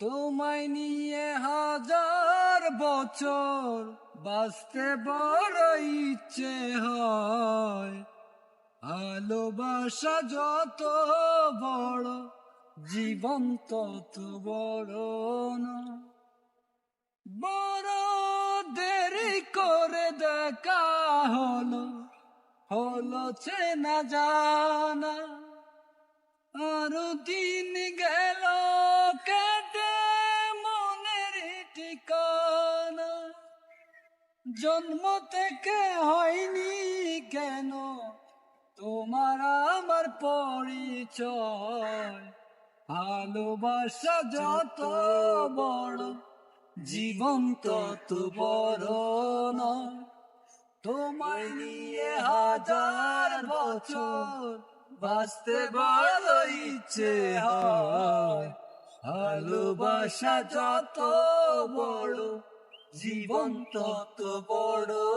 তোমায় নিয়ে হাজার বছর বাঁচতে বড় ইচ্ছে হয়। ভালোবাসা যত বড়, জীবন তত বড় না। বড় দেরি করে দেখা হলো হলো চেনা জানা। আরও দিন গেল জন্ম থেকে হয়নি কেন? তোমার আমার পরিচয়, ভালোবাসা যত বড়, জীবন তত বড় নয়। তোমায় নিয়ে হাজার বছর বাঁচতে বড় ইচ্ছে হয়, ভালোবাসা যত বড় জীবন তত বড়।